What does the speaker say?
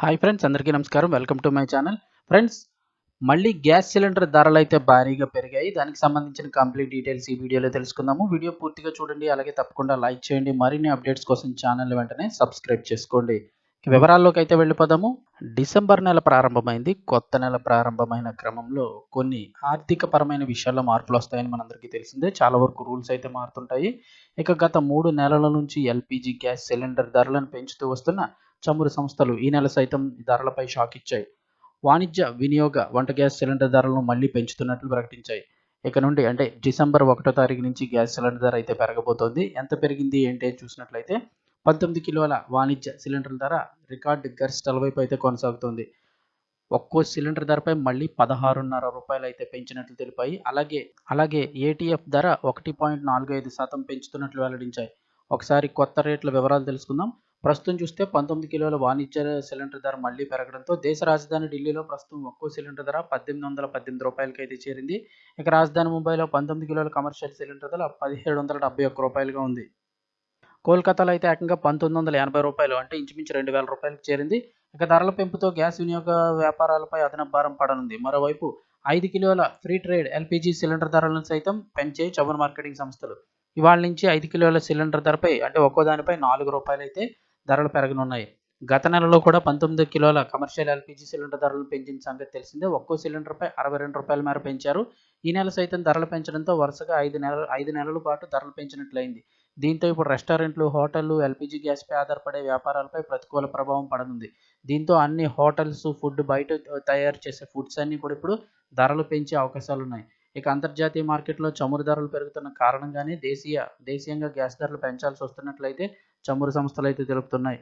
Hi friends అందరికీ నమస్కారం. Welcome to my channel friends మళ్ళీ గ్యాస్ సిలిండర్ ధరలు అయితే భారీగా పెరిగాయి. దానికి సంబంధించిన కంప్లీట్ డీటెయిల్స్ ఈ వీడియోలో తెలుసుకుందాము. వీడియో పూర్తిగా చూడండి. అలాగే తప్పకుండా లైక్ చేయండి. మరిన్ని అప్డేట్స్ కోసం ఛానల్ వెంటనే సబ్స్క్రైబ్ చేసుకోండి. వివరాల్లోకి అయితే వెళ్ళిపోదాము. డిసెంబర్ నెల ప్రారంభమైంది. కొత్త నెల ప్రారంభమైన క్రమంలో కొన్ని ఆర్థిక పరమైన విషయాల్లో మార్పులు వస్తాయని మనందరికీ తెలిసిందే. చాలా వరకు రూల్స్ అయితే మారుతుంటాయి. ఇక గత మూడు నెలల నుంచి ఎల్పిజి గ్యాస్ సిలిండర్ ధరలను పెంచుతూ వస్తున్న చమురు సంస్థలు ఈ నెల సైతం ధరలపై షాక్ ఇచ్చాయి. వాణిజ్య వినియోగ వంట గ్యాస్ సిలిండర్ ధరలను మళ్ళీ పెంచుతున్నట్లు ప్రకటించాయి. ఇక నుండి అంటే డిసెంబర్ ఒకటో తారీఖు నుంచి గ్యాస్ సిలిండర్ ధర అయితే పెరగబోతోంది. ఎంత పెరిగింది ఏంటి అని చూసినట్లయితే పంతొమ్మిది కిలోల వాణిజ్య సిలిండర్ ధర రికార్డ్ గరిష్టల వైపు అయితే కొనసాగుతుంది. ఒక్కో సిలిండర్ ధరపై మళ్ళీ పదహారున్నర రూపాయలు అయితే పెంచినట్లు తెలిపాయి. అలాగే అలాగే ఏటీఎఫ్ ధర ఒకటి పాయింట్ నాలుగు ఐదు శాతం పెంచుతున్నట్లు వెల్లడించాయి. ఒకసారి కొత్త రేట్ల వివరాలు తెలుసుకుందాం. ప్రస్తుతం చూస్తే పంతొమ్మిది కిలోల వాణిజ్య సిలిండర్ ధర మళ్ళీ పెరగడంతో దేశ రాజధాని ఢిల్లీలో ప్రస్తుతం ఒక్కో సిలిండర్ ధర పద్దెనిమిది వందల పద్దెనిమిది రూపాయలకి అయితే చేరింది. ఇక రాజధాని ముంబైలో పంతొమ్మిది కిలోల కమర్షియల్ సిలిండర్ ధర పదిహేడు వందల డెబ్బై ఒక్క రూపాయలుగా ఉంది. కోల్కతాలో అయితే ఏకంగా పంతొమ్మిది వందల ఎనభై రూపాయలు అంటే ఇంచుమించు రెండు వేల రూపాయలకు చేరింది. ఇక ధరల పెంపుతో గ్యాస్ వినియోగ వ్యాపారాలపై అదనపు భారం పడనుంది. మరోవైపు ఐదు కిలోల ఫ్రీ ట్రేడ్ ఎల్పిజి సిలిండర్ ధరలను సైతం పెంచే చమురు మార్కెటింగ్ సంస్థలు ఇవాళ నుంచి ఐదు కిలోల సిలిండర్ ధరపై అంటే ఒక్కో దానిపై నాలుగు రూపాయలు అయితే ధరలు పెరగనున్నాయి. గత నెలలో కూడా పంతొమ్మిది కిలోల కమర్షియల్ ఎల్పిజి సిలిండర్ ధరలు పెంచిన సంగతి తెలిసిందే. ఒక్కో సిలిండర్పై అరవై రెండు రూపాయల మేర పెంచారు. ఈ నెల సైతం ధరలు పెంచడంతో వరుసగా ఐదు నెలలు ఐదు నెలల పాటు ధరలు పెంచినట్లయింది. దీంతో ఇప్పుడు రెస్టారెంట్లు హోటళ్ళు ఎల్పిజి గ్యాస్పై ఆధారపడే వ్యాపారాలపై ప్రతికూల ప్రభావం పడనుంది. దీంతో అన్ని హోటల్స్ ఫుడ్ బయట తయారు చేసే ఫుడ్స్ అన్నీ కూడా ఇప్పుడు ధరలు పెంచే అవకాశాలు ఉన్నాయి ఇక అంతర్జాతీయ మార్కెట్లో చమురు ధరలు పెరుగుతున్న కారణంగానే దేశీయ దేశీయంగా గ్యాస్ ధరలు పెంచాల్సి వస్తున్నట్లయితే చమురు సంస్థలు అయితే తెలుపుతున్నాయి.